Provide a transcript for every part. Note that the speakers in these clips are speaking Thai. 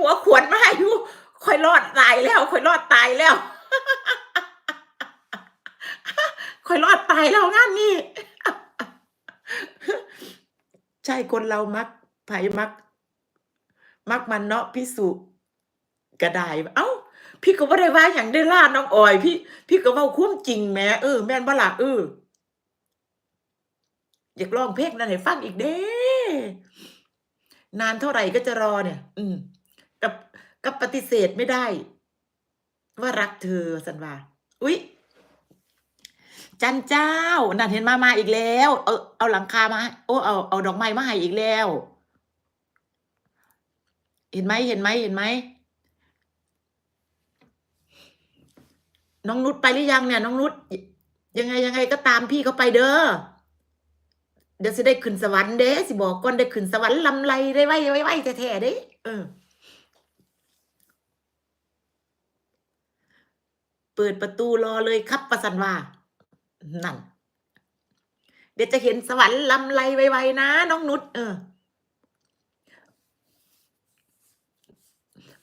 หัวขวดมาอยู่คอยรอดตายแล้วคอยรอดตายแล้วคอยรอดตายแล้วงานนี้ใช่คนเรามักไผมัก มักมันเนาะพี่สุกระไดเอ้า พี่ก็บ่าได้ว่าอย่างได้ล่าน้องออย พี่ พี่ก็ว้าความจริงแหมเออแม่นบ่ล่ะเอออยากร้องเพลงนั้นให้ฟังอีกเด้นานเท่าไหร่ก็จะรอเนี่ย อืม กับกับปฏิเสธไม่ได้ ว่ารักเธอสันว่า อุ๊ย จันเจ้านั่นเห็นมามาอีกแล้ว เอาเอาหลังคามา โอ้เอาเอาดอกไม้มาให้อีกแล้ว เห็นไหมเห็นไหมเห็นไหมน้องนุชไปหรือยังเนี่ย น้องนุชยังไงยังไงก็ตามพี่เขาไปเด้อเดี๋ยวสิได้ขึ้นสวรรค์เด้สิบอกก่อนได้ขึ้นสวรรค์ลำไรได้ไว้ไว้ไว้แท้ๆเด้เออ เปิดประตูรอเลยครับประสันว่า นั่น เดี๋ยวจะเห็นสวรรค์ลำไรไวๆนะ น้องนุชเออ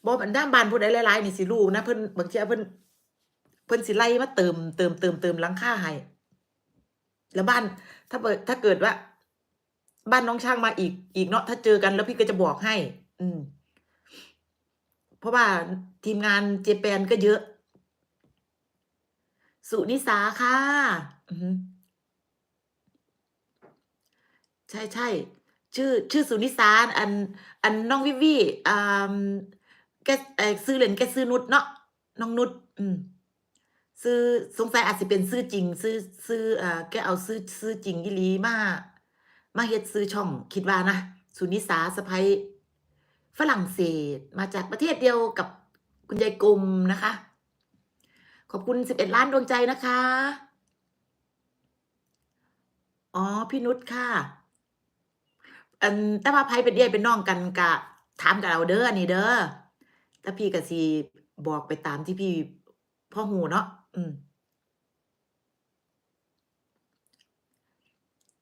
บอบันด้ามบานผู้ใดหลายๆนี่สิรู้นะเพิ่นบางทีเพิ่นเพิ่นสิไล่มาเติมเติมเติมเติมหลังคาให้แล้วบ้าน ถ้าเปิดถ้าเกิดว่า บ้านน้องช่างมาอีกอีกเนาะถ้าเจอกันแล้วพี่ก็จะบอกให้ อืม เพราะว่าทีมงานเจแปนก็เยอะ สุนิสาค่ะ ใช่ใช่ชื่อ ชื่อสุนิสาอัน อันน้องวิวีอ่าแกเออซื้อเหรียญแกซื้อนุชเนาะน้องนุชอืมซื้อสงสัยอาจจะเป็นซื้อจริง ซื้อซื้อเอ่อแกเอาซื้อซื้อจริงอีหลีมามาเฮ็ดซื้อช่องคิดว่านะสุนิสาสะใภ้ฝรั่งเศสมาจากประเทศเดียวกับคุณยายกลมนะคะ ขอบคุณ 11 ล้านดวงใจนะคะ อ๋อ พี่นุชค่ะอันแต่ว่าไผเป็นเอื้อยเป็นน้องกันกะถามกับเราเด้ออันนี้เด้อแต่พี่ก็สิบอกไปตามที่พี่พ่อฮู้เนาะอืม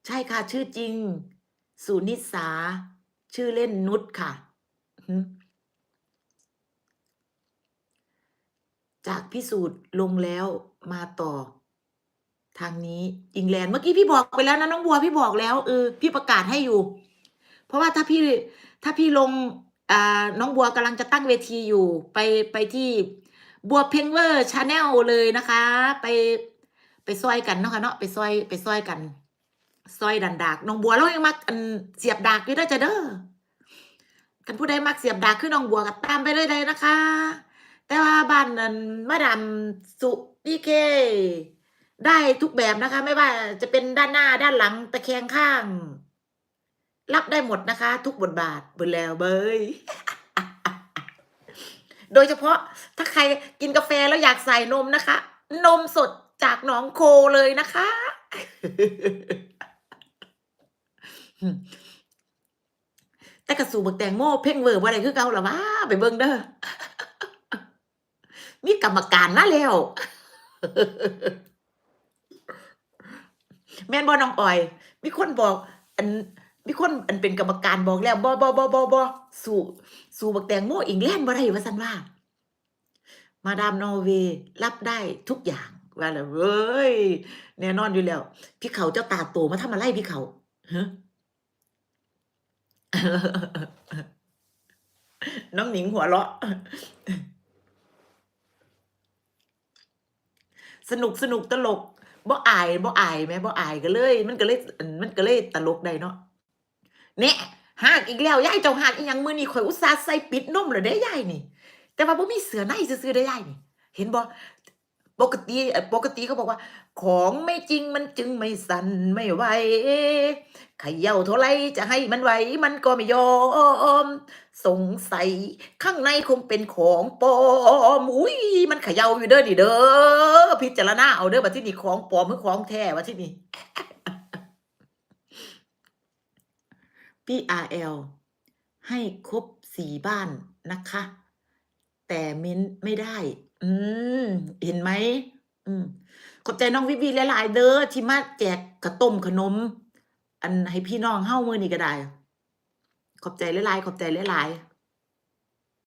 ใช่ค่ะ ชื่อจริง สุนิสา ชื่อเล่นนุชค่ะ อือฮึ จากพิสูจน์ลงแล้วมาต่อ ทางนี้อิงแลนด์เมื่อกี้พี่บอกไปแล้วนะน้องบัวพี่บอกแล้วเออพี่ประกาศให้อยู่ เพราะว่าถ้าพี่ถ้าพี่ลงอ่าน้องบัวกำลังจะตั้งเวทีอยู่ไปไปที่บัวเพนเวอร์ Channel เลยนะคะ ไปไปซอยกันเนาะค่ะเนาะไปซอยไปซอยกันซอยดันดากน้องบัวเรายังมักอันเสียบดากอยู่เด้จ้ะเด้อคันผู้ใดมักเสียบดากคือน้องบัวก็ตามไปเลยได้นะคะ แต่ว่าบ้านนั้นมาดามสุดีเคได้ทุกแบบนะคะ ไม่ว่าจะเป็นด้านหน้าด้านหลังตะแคงข้าง รับได้หมดนะคะ ทุกบทบาทบิดแล้วเบยโดยเฉพาะถ้าใครกินกาแฟแล้วอยากใส่นมนะคะ นมสดจากหนองโคเลยนะคะ แต่ก็สู้บักแตงโมเพ่งเวอร์บ่ได้คือเก่าล่ะวะไปเบิ่งเด้อ มีกรรมการมาแล้วแม่นบ่น้องออย มีคนบอก อัน มีคนอันเป็นกรรมการบอกแล้วบ่บ่บ่บ่บ่สู้สู้บักแตงโมอิงแลนด์บ่ได้ว่าซั่นว่า มาดามนอร์เวย์รับได้ทุกอย่างว่าแล้วเว้ยแน่นอนอยู่แล้ว พี่เขาเจ้าตาโตมาทำอะไรพี่เขาฮะน้องหนิงหัวเราะ สนุกสนุกตลกบ่อายบ่อายแหมบ่อายก็เลย มันก็เลยมันก็เลยตลกได้เนาะแหน่ยหากอีกแล้วยายเจ้าหากอีหยังมือนี้ข้อยอุตส่าห์ใส่ปิดนมแล้วเด้ยายนี่ แต่ว่าบ่มีเสือในซื่อๆเด้ยายนี่ เห็นบ่ปกติปกติเขาบอกว่า ของไม่จริงมันจึงไม่สั่นไม่ไหวเขย่าเท่าไรจะให้มันไหวมันก็ไม่ยอม สงสัยข้างในคงเป็นของปลอมอุ๊ยมันขย่าอยู่เด้อนี่เด้อ พิจารณาเอาเด้อบัดที่นี้ของปลอมหรือของแท้บัดที่นี้พี่ RL ให้ครบ4บ้านนะคะ แต่เม้นต์ไม่ได้ อืม เห็นไหมอืมขอบใจน้องวิวีหลาย ๆ เด้อที่มาแจกข้าวต้มขนม อันให้พี่น้องเฮามือนี้ก็ได้ ขอบใจหลายๆขอบใจหลายๆ